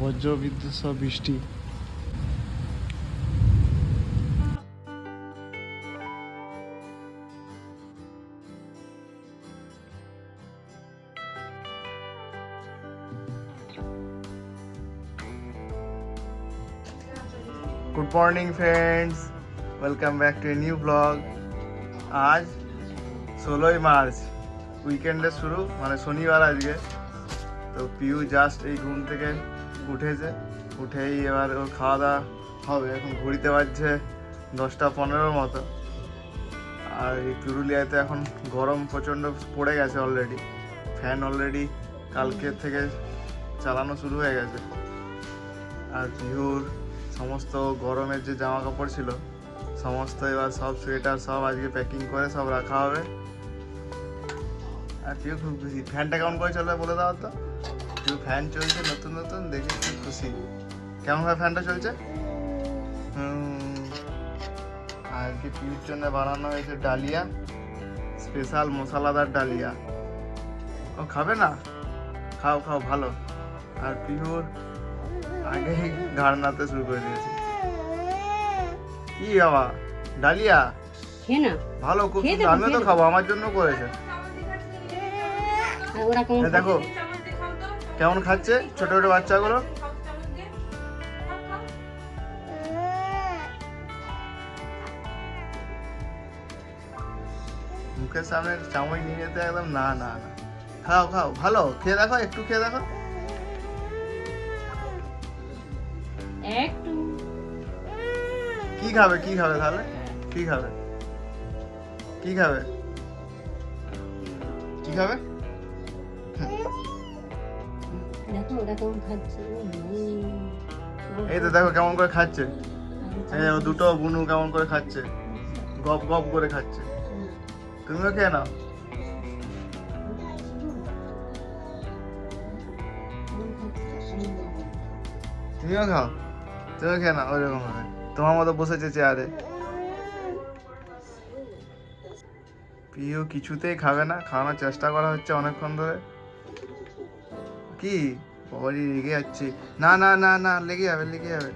বজ্র বিদ্যুৎ সব বৃষ্টি। Good morning friends welcome back to a new blog আজ ষোলোই মার্চ। উইকেন্ডের শুরু মানে শনিবার আজকে। তো পিউ জাস্ট এই ঘুম থেকে উঠেছে। উঠেই এবার ওর খাওয়া দাওয়া হবে। এখন ঘুরিতে পারছে দশটা পনেরোর মতো। আর এই পুরুলিয়াতে এখন গরম প্রচণ্ড পড়ে গেছে অলরেডি ফ্যান অলরেডি কালকের থেকে চালানো শুরু হয়ে গেছে। আর পিহুর সমস্ত গরমের যে জামা কাপড় ছিল, সমস্ত এবার সব সোয়েটার সব আজকে প্যাকিং করে সব রাখা হবে। আর পিউ খুব খুশি ফ্যানটা কেমন করে চলবে বলে দাও তো। পিউ ফ্যান চলছে নতুন নতুন দেখে খুব খুশি। কেমন ভাবে ফ্যানটা চলছে? হুম, আজকে পিউর জন্য বানানো হয়েছে ডালিয়া স্পেশাল মশলাদার ডালিয়া। ও খাবে না? খাও খাও ভালো। আর পিহুর আগেই ঘাড় নাড়তে শুরু করে দিয়েছে। কি বাবা? ডালিয়া? ভালো খুব আমিও তো খাব আমার জন্য করেছে। আর দেখো। কেমন খাচ্ছে ছোট ছোট বাচ্চাগুলো? মুখের সামনে চামচ নিয়ে যেতে একদম না না না। খাও খাও ভালো খেয়ে দেখো একটু খেয়ে দেখো। একটু। কি খাবে কি খাবে তাহলে? কি খাবে? কি খাবে? কি খাবে? এই তো দেখো কেমন করে খাচ্ছে। এই দেখো দুটো বুনু কেমন করে খাচ্ছে। গপ গপ করে খাচ্ছে। তুমিও খেয়ে নাও। তুমিও খাও। তুমিও খেয়ে নাও, ওইরকম ভাবে তোমার মতো বসেছে চেয়ারে। প্রিয় কিছুতেই খাবে না, খাওয়ানোর চেষ্টা করা হচ্ছে অনেকক্ষণ ধরে। কি? বাবারি রেগে যাচ্ছে। না না না না লেগে যাবে লেগে যাবে।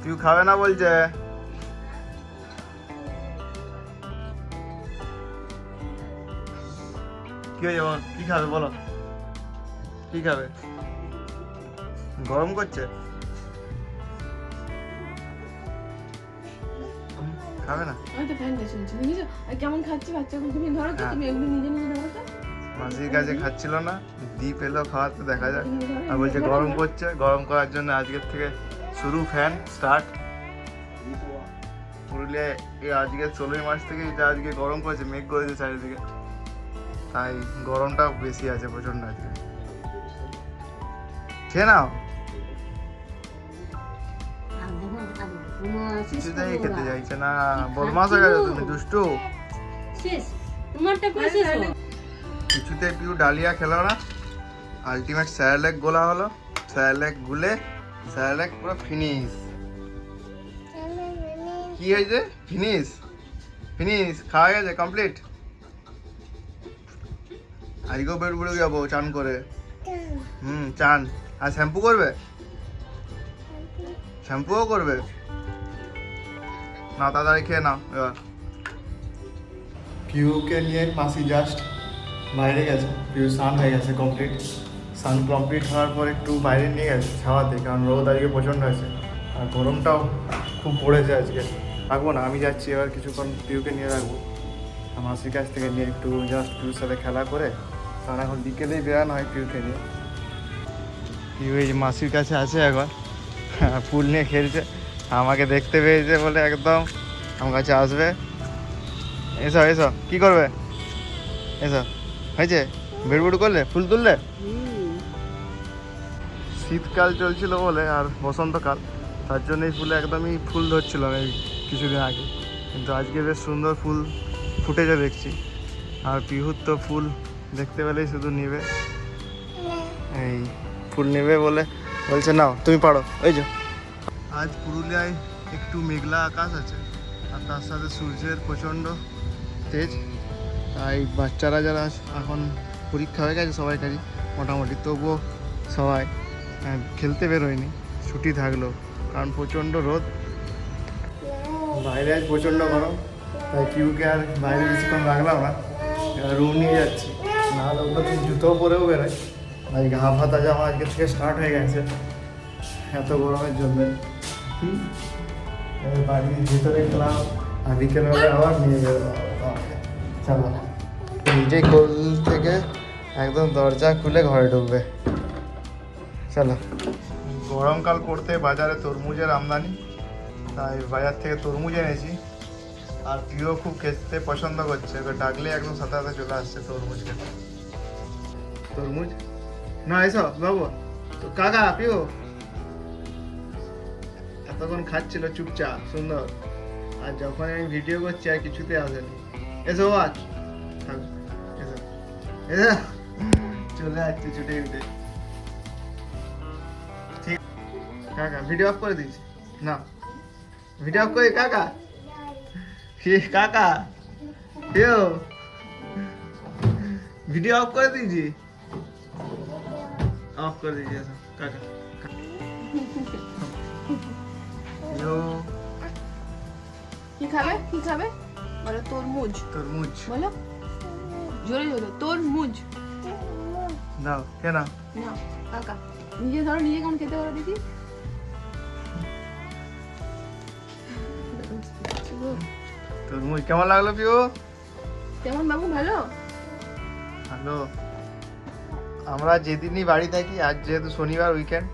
পিউ খাবে না বলছে। কি হয়েছে বল? কি খাবে বলো? কি খাবে? গরম করছে? খাবে না? আমি তো শুনছি আর কেমন খাচ্ছে বাচ্চাগুলো? তুমি ধরো তো হ্যাঁ। তুমি এমনি নিজে নিজে ধরো তো। মাসির কাছে খাচ্ছিল না। দ্বীপ এলো খাওয়াতে দেখা যাক। আর বলছে গরম করছে গরম করার জন্য আজকের থেকে শুরু ফ্যান স্টার্ট পুরুলিয়ায় এই আজকে ষোলোই মাস থেকে এটা আজকে গরম করেছে মেঘ করেছে চারিদিকে। তাই গরমটা বেশি আছে প্রচণ্ড আজকে। খেয়ে নাও। কিছুতেই খেতে চাইছে না। বদমাস হয়ে গেছো তুমি দুষ্টু। কিছুতে পিউ ডালিয়া খেলো না। আলটিমেট স্যারেলেক গোলা হলো। স্যারেলেক গুলে স্যারেলেক পুরো ফিনিশ কি হয়েছে? ফিনিশ ফিনিশ খাওয়া গেছে? কমপ্লিট আজকেও বেড বুড়ে যাব, চান করে। হুম, চান। আর শ্যাম্পু করবে? শ্যাম্পুও করবে? না, তাড়াতাড়ি খেয়ে নাও, এবার। পিউকে নিয়ে মাসি জাস্ট বাইরে গেছে পিউ স্নান হয়ে গেছে কমপ্লিট স্নান কমপ্লিট হওয়ার পর একটু বাইরে নিয়ে গেছে ছাওয়াতে, কারণ রোদ আজকে প্রচণ্ড আছে আর গরমটাও খুব পড়েছে আজকে। রাখব না, আমি যাচ্ছি, এবার কিছুক্ষণ পিউকে নিয়ে রাখব। মাসির কাছ থেকে নিয়ে একটু জাস্ট পিউর সাথে খেলা করে, কারণ এখন বিকেলেই বেরানো হয় পিউকে নিয়ে পিউ এই মাসির কাছে আছে এখন ফুল নিয়ে খেলছে, আমাকে দেখতে পেয়েছে বলে একদম আমার কাছে আসবে। এসো এসো, কি করবে? এসো, হয়েছে? বেড়বুড় করলে? ফুল তুললে। শীতকাল চলছিল বলে আর বসন্তকাল। তার জন্য এই ফুলে একদমই ফুল ধরছিল না এই কিছুদিন আগে। কিন্তু আজকে বেশ সুন্দর ফুল ফুটেছে দেখছি। আর পিহুর তো ফুল দেখতে পেলেই শুধু নেবে। এই ফুল নেবে বলে বলছে, নাও, তুমি পারো। ওই যে। আজ পুরুলিয়ায় একটু মেঘলা আকাশ আছে আর তার সাথে সূর্যের প্রচণ্ড তেজ। তাই বাচ্চারা যারা এখন পরীক্ষা হয়ে গেছে সবাইকারই মোটামুটি তবুও সবাই খেলতে বেরোয়নি। ছুটি থাকল, কারণ প্রচণ্ড রোদ। বাইরে আজ প্রচণ্ড গরম, তাই পিউকে আর বাইরে বেশিক্ষণ রাখলাম না। রুম নিয়ে যাচ্ছি। নাহলে ওগুলো তো জুতো পরেও বেরোয়। আজকে হাফ হাতা জামা আজকে থেকে স্টার্ট হয়ে গেছে। এত গরমের জন্য। বাড়ির ভিতরে খেলাম আর বিকেলবেলা আবার নিয়ে বেরোবো আমাকে। চলো নিজেই কোল থেকে একদম দরজা খুলে ঘরে ঢুকবে। চলো। গরমকাল পড়তে বাজারে তরমুজের আমদানি। তাই বাজার থেকে তরমুজ এনেছি। আর প্রিয় খুব খেতে পছন্দ করছে। ওকে ডাকলে একদম সাথে সাথে চলে আসছে তরমুজ খেতে। তরমুজ? না এসো বাবু। তো কাকা প্রিয়। এতক্ষণ খাচ্ছিল চুপচাপ সুন্দর। আর যখন আমি ভিডিও করছি আর কিছুতে আসেনি। এসো আজ। থাক, এসো। এসো। চলে যাচ্ছে ছুটে উঠে কাকা ভিডিও অফ করে দিয়েছি না। ভিডিও অফ করে কাকা? হে কাকা? কেউ ভিডিও অফ করে দিয়েছি। অফ করে দিয়েছি এসো, কাকা। হ্যালো কি খাবে? কি খাবে? বলো তরমুজ। তরমুজ। বলো। জোরে জোরে তরমুজ। দাও কে না না কাকা। নিজে ধরো নিজে কেমন খেতে পারো দেখি। তরমুজ কেমন লাগল পিও কেমন বাবু ভালো? হ্যালো আমরা যেদিনই বাড়ি থাকি আজ যেহেতু শনিবার উইকেন্ড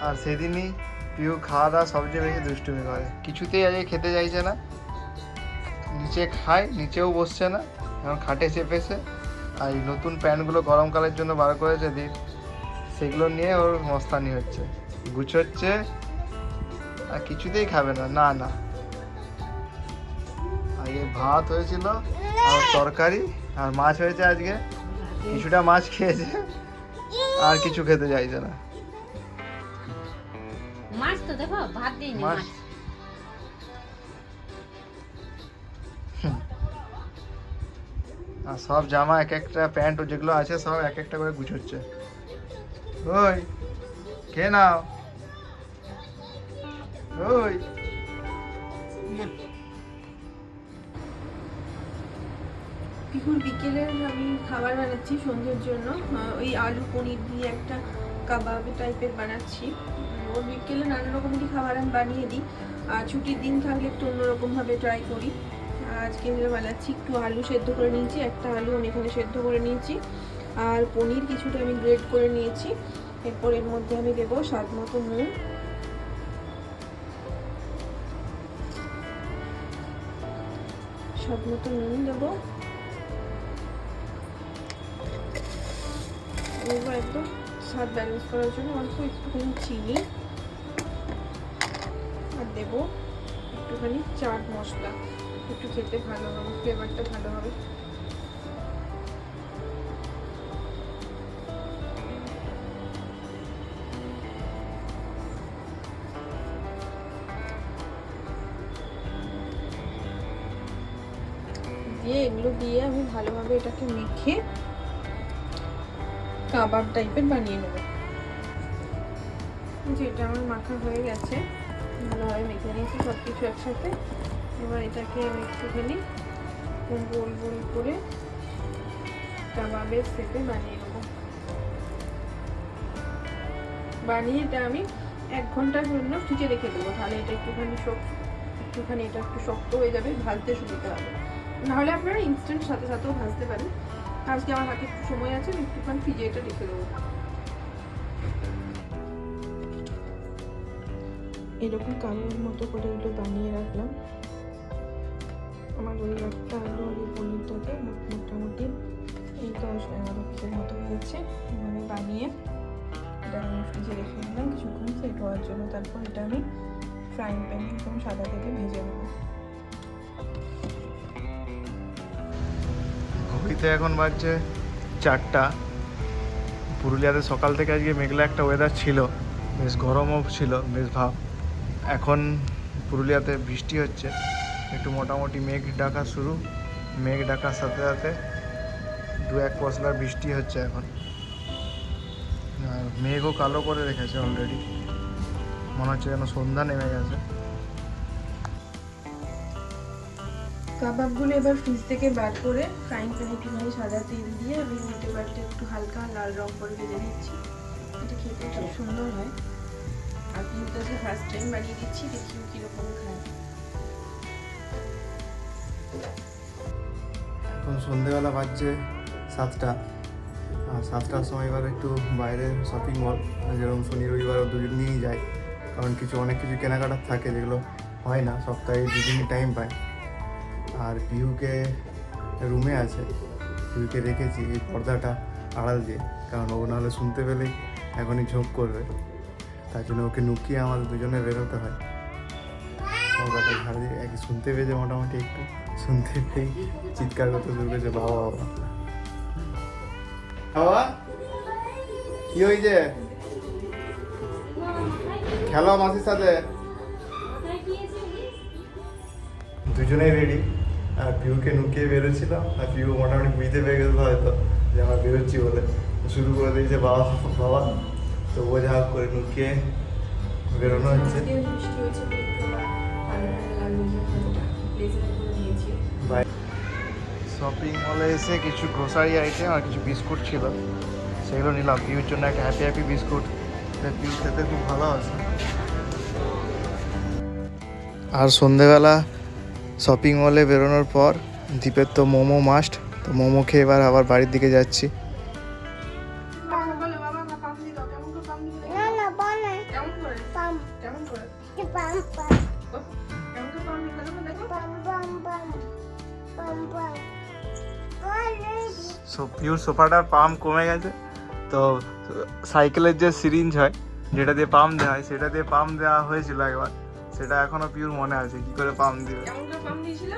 আর সেদিনই পিউ খাওয়া দাওয়া সবচেয়ে বেশি দুষ্টুমি করে। কিছুতেই আজকে খেতে চাইছে না। নিচে খায় নিচেও বসছে না। এখন খাটে চেপেছে। আর এই নতুন প্যান্টগুলো গরমকালের জন্য বার করেছে দিন সেগুলো নিয়ে ওর মস্তানি হচ্ছে। গুছোচ্ছে। আর কিছুতেই খাবে না। না না। আগে ভাত হয়েছিল আর তরকারি আর মাছ হয়েছে আজকে। কিছুটা মাছ খেয়েছে আর কিছু খেতে চাইছে না। মাছ তো দেখো ভাত দিইনি মাছ। মাছ। আর সব জামা এক একটা প্যান্ট যেগুলো আছে সব এক একটা করে গুছোচ্ছে। ওই কে নাও। ওই। না পিকুর বিকেলের আমি খাবার বানাচ্ছি সন্ধ্যের জন্য। ওই আলু পনির দিয়ে একটা কাবাব টাইপের বানাচ্ছি। ওর বিকেলে নানা রকমেরই খাবার আমি বানিয়ে দিই। আর ছুটির দিন থাকলে একটু অন্যরকমভাবে ট্রাই করি। আজকে যেটা বানাচ্ছি একটু আলু সেদ্ধ করে নিয়েছি, একটা আলু আমি এখানে সেদ্ধ করে নিয়েছি। আর পনির কিছুটা আমি গ্রেড করে নিয়েছি। এরপর এর মধ্যে আমি দেবো স্বাদ মতো নুন। স্বাদ মতো নুন দেবো। দেবো একদম স্বাদ ব্যালেন্স করার জন্য অল্প একটুখানি চিনি। আর দেবো একটুখানি চাট মশলা। একটু খেতে ভালো হবে, ফ্লেভারটা ভালো হবে। দিয়ে এগুলো দিয়ে আমি ভালোভাবে এটাকে মেখে কাবাব টাইপের বানিয়ে নেব। যেটা আমার মাখা হয়ে গেছে। ভালোভাবে মেখে নিয়েছি সব কিছু একসাথে। এবার এটাকে আমি একটুখানি গোল গোল করে কাবাবের সেপে বানিয়ে নেব। বানিয়ে এটা আমি এক ঘণ্টার জন্য ফ্রিজে রেখে দেবো। তাহলে এটা একটুখানি শক্ত, একটুখানি এটা একটু শক্ত হয়ে যাবে, ভাজতে সুবিধা হবে। নাহলে আপনারা ইনস্ট্যান্ট সাথে সাথেও ভাজতে পারেন। আজকে আমার হাতে একটু সময় আছে, আমি একটুখানি ফ্রিজে এটা রেখে দেবো। এরকম কালোর মতো করে এগুলো বানিয়ে রাখলাম। আমার ওই একটা আলু আর এই মো- মোটামুটি এই দশ এগারো পিসের মতো হয়েছে। এভাবে বানিয়ে এটা আমি ফ্রিজে রেখে দিলাম। কিছুক্ষণ সেট হওয়ার জন্য তারপর এটা আমি ফ্রাইং প্যানে একদম সাদা থেকে ভেজে নেব। ঘড়িতে এখন বাজছে চারটা। পুরুলিয়াতে সকাল থেকে আজকে মেঘলা একটা ওয়েদার ছিল। বেশ গরমও ছিল, বেশ ভাব। এখন পুরুলিয়াতে বৃষ্টি হচ্ছে। একটু মোটামুটি মেঘ ডাকা শুরু। মেঘ ডাকার সাথে সাথে দু এক পশলার বৃষ্টি হচ্ছে এখন। মেঘও কালো করে রেখেছে অলরেডি মনে হচ্ছে যেন সন্ধ্যা নেমে গেছে। কাবাবগুলো এবার ফ্রিজ থেকে বার করে ফ্রাইং প্যানে একটুখানি সাদা তেল দিয়ে আমি উল্টে পাল্টে একটু হালকা লাল রং করে ভেজে দিচ্ছি এটা খেতে খুব সুন্দর হয়। আর কিন্তু ফার্স্ট টাইম বানিয়ে দিচ্ছি দেখি কীরকম খায়। এখন সন্ধেবেলা বাজছে সাতটা। আর সাতটার সময় এবার একটু বাইরে শপিং মল যেরকম শনি রবিবার দুজন নিয়েই যায়। কারণ কিছু অনেক কিছু কেনাকাটার থাকে যেগুলো হয় না সপ্তাহে দুদিনই টাইম পায়। আর পিহুকে রুমে আছে। পিহুকে রেখেছি এই পর্দাটা আড়াল দিয়ে কারণ ও নাহলে শুনতে পেলেই এখনই ঝোঁক করবে। তার জন্য ওকে নুকিয়ে আমাদের দুজনে বেরোতে হয়। এক শুনতে পেয়েছে মোটামুটি একটু। শুনতে পেয়েই চিৎকার করতে শুরু করেছে বাবা বাবা বাবা। কি হয়েছে? খেলো মাসির সাথে। দুজনেই রেডি পিউকে নুকিয়ে বেরোচ্ছিল আর পিউ মোটামুটি বুঝতে পেরে গেছিল হয়তো যে আমরা বেরোচ্ছি বলে। শুরু করে দিয়েছে বাবা বাবা। তো ও যা করে নুকিয়ে বেরোনো হচ্ছে। শপিং মলে এসে কিছু গ্রোসারি আইটেম আর কিছু বিস্কুট ছিল। সেগুলো নিলাম। পিউর জন্য একটা হ্যাপি হ্যাপি বিস্কুট। পিউ খেতে খুব ভালো আছে। আর সন্ধেবেলা শপিং মলে বেরোনোর পর দ্বীপের তো মোমো মাস্ট তো মোমো খেয়ে এবার আবার বাড়ির দিকে যাচ্ছি। পাম পাম পাম পাম পাম পাম পাম পাম পাম পাম পাম পিউর সোফাটার পাম্প কমে গেছে তো সাইকেলের যে সিরিঞ্জ হয় যেটা দিয়ে পাম্প দেওয়া হয় সেটা দিয়ে পাম্প দেওয়া হয়েছিল একবার। সেটা এখনও পিওর মনে আছে কি করে পাম্প দিবে? কেমন করে পাম দিয়েছিল?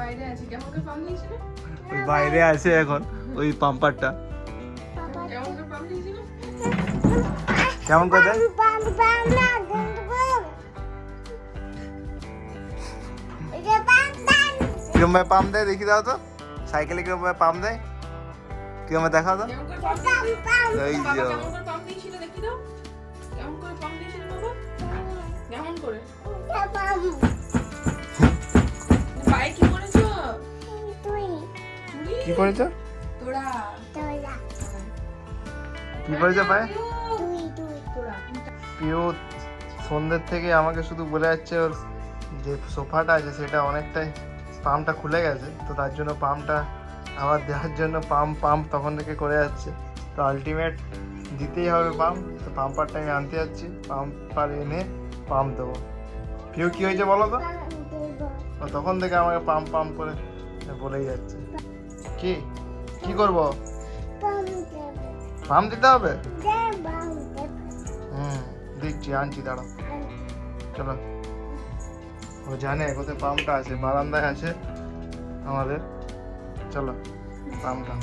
বাইরে আছে। কেমন করে পাম দিয়েছিল? ওই বাইরে আছে এখন ওই পাম্পারটা কেমন করে পাম দিয়েছিল? কেমন করে দেয় পাম পাম পাম পাম কিরম ভাবে পাম্প দেয় দেখি দাও তো। সাইকেলে কিরম ভাবে পাম্প দেয়? কিরম দেখাও তো। কেমন করে পাম পাম পাম এই যে। করে। পাম পায়ে কি করেছ? তুই। কি করেছ? তোরা। তোরা কি করেছ পায়ে তুই তুই তোরা। পিউ সন্ধ্যের থেকে আমাকে শুধু বলে যাচ্ছে ওর যে সোফাটা আছে সেটা অনেকটাই পাম্পটা খুলে গেছে তো তার জন্য পাম্পটা আবার দেওয়ার জন্য পাম্প পাম্প তখন থেকে করে যাচ্ছে। তো আলটিমেট দিতেই হবে পাম্প তো পাম্পারটা আমি আনতে যাচ্ছি পাম্পার এনে পাম্প দেবো। পিউ কি হয়েছে বলো তো? ও তখন থেকে আমাকে পাম্প পাম্প করে বলেই যাচ্ছে। কি? কি করব? পাম পাম্প দিতে হবে? হুম দিচ্ছি আনছি দাঁড়াও। চলো। ও জানে কোথায় পাম্পটা আছে বারান্দায় আছে আমাদের। চলো পাম্পটা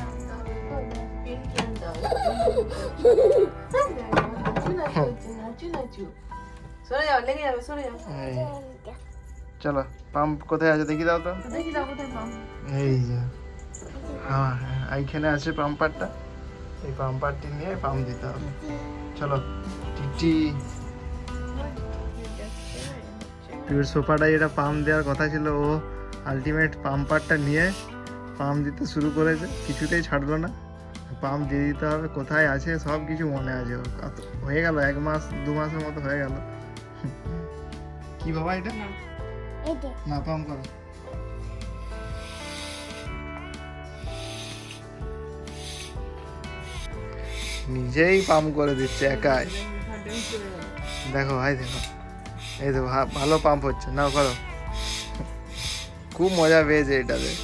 সরে যাও লেগে যাবে সরে যাও। এই। চলো। পাম্প কোথায় আছে দেখি দাও তো। দেখি কোথায় এই যে। হ্যাঁ হ্যাঁ এইখানে আছে পাম্পারটা। এই পাম্পারটি নিয়ে পাম্প দিতে হবে। চলো টিটি। পিওর সোফাটা যেটা পাম্প দেওয়ার কথা ছিল ও আলটিমেট পাম্পারটা নিয়ে পাম্প দিতে শুরু করেছে। কিছুতেই ছাড়লো না। পাম্প দিয়ে দিতে হবে কোথায় আছে সব কিছু মনে আছে। হয়ে গেল এক মাস দু মাসের মতো হয়ে গেল। কি বাবা এটা? এটা। না পাম্প করো। নিজেই পাম্প করে দিচ্ছে একাই। দেখো ভাই দেখো। এই দেখো ভা- ভালো পাম্প হচ্ছে। নাও করো। খুব মজা পেয়েছে এটাতে।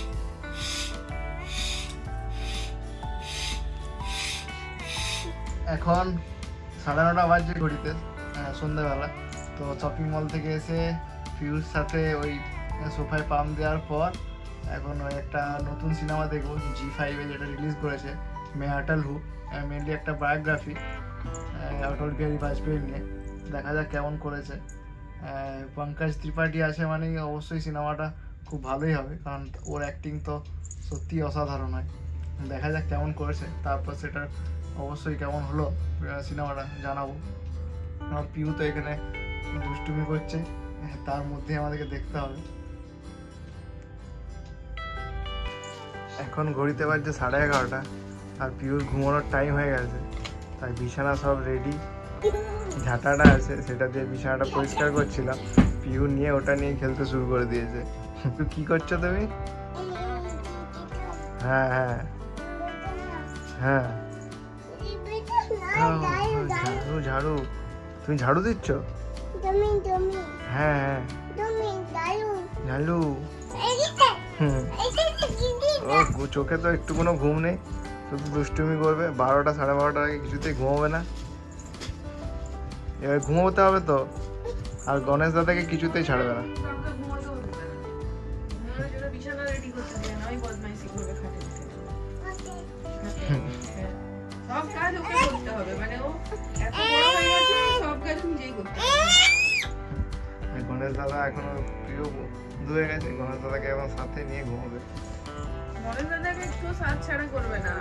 এখন সাড়ে নটা বাজছে ঘড়িতে আহ, সন্ধ্যেবেলা। তো শপিং মল থেকে এসে ফিউর সাথে ওই সোফায় পাম্প দেওয়ার পর এখন ওই একটা নতুন সিনেমা দেখব জি ফাইভে যেটা রিলিজ করেছে মে অটল হু মেনলি একটা বায়োগ্রাফি অটল বিহারী বাজপেয়ী নিয়ে। দেখা যাক কেমন করেছে। পঙ্কজ ত্রিপাঠী আছে মানে অবশ্যই সিনেমাটা খুব ভালোই হবে, কারণ ওর অ্যাক্টিং তো সত্যিই অসাধারণ হয়। দেখা যাক কেমন করেছে, তারপর সেটার অবশ্যই কেমন হলো সিনেমাটা জানাব। আমার পিউ তো এখানে দুষ্টুমি করছে তার মধ্যে আমাদেরকে দেখতে হবে। এখন ঘড়িতে বাজছে সাড়ে এগারোটা আর পিউর ঘুমানোর টাইম হয়ে গেছে। তাই বিছানা সব রেডি ঝাঁটাটা আছে সেটা দিয়ে বিছানাটা পরিষ্কার করছিলাম। পিউ নিয়ে ওটা নিয়ে খেলতে শুরু করে দিয়েছে। পিউ কি করছ তুমি? হ্যাঁ হ্যাঁ। হ্যাঁ। ঝাড়ু ঝাড়ু। তুমি ঝাড়ু দিচ্ছ? তুমি তুমি হ্যাঁ হ্যাঁ। তুমি ঝাড়ু এইটা হুম। ও চোখে তো একটু কোনো ঘুম নেই। শুধু দুষ্টুমি করবে। বারোটা সাড়ে বারোটার আগে কিছুতেই ঘুমাবে না। এবার ঘুমোতে হবে তো। আর গণেশ দাদাকে কিছুতেই ছাড়বে না। হ্যাঁ। সব কাজ ওকে করতে হবে। মানে ও এত বড় হয়ে গেছে। কাজ নিজেই করতে গণেশ দাদা এখনও প্রিয় হয়ে গেছে গণেশ দাদাকে এখন সাথে নিয়ে ঘুমাবে। গণেশ দাদাকে একটু সাত ছাড়া করবে না।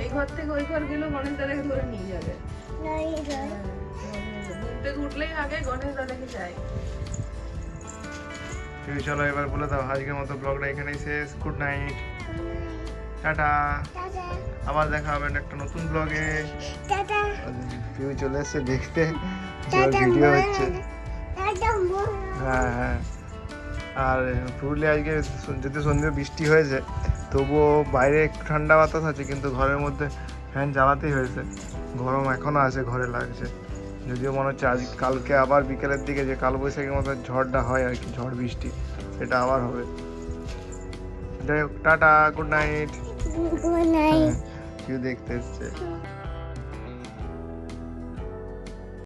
এই ঘর থেকে ওই ঘর গেলেও গণেশ দাদাকে ধরে নিয়ে যাবে। ঘুম থেকে উঠলেই আগে গণেশ দাদাকে চাই তুমি চলো এবার বলে দাও আজকের মতো ব্লগটা এখানেই শেষ গুড নাইট। টাটা। টাটা। আবার দেখা হবে একটা নতুন ব্লগে। টাটা। চলে এসছে দেখতে। ভিডিও হচ্ছে। হ্যাঁ হ্যাঁ। আর পুরুলিয়া আজকে যদি সন্ধ্যে বৃষ্টি হয়েছে তবুও বাইরে একটু ঠান্ডা বাতাস আছে কিন্তু ঘরের মধ্যে ফ্যান চালাতেই হয়েছে। গরম এখনও আছে ঘরে লাগছে। যদিও মনে হচ্ছে আজ কালকে আবার বিকেলের দিকে যে কালবৈশাখীর মতো ঝড়টা হয় আর কি ঝড় বৃষ্টি সেটা আবার হবে। যাই হোক টাটা গুড নাইট। কেউ দেখতে এসছে।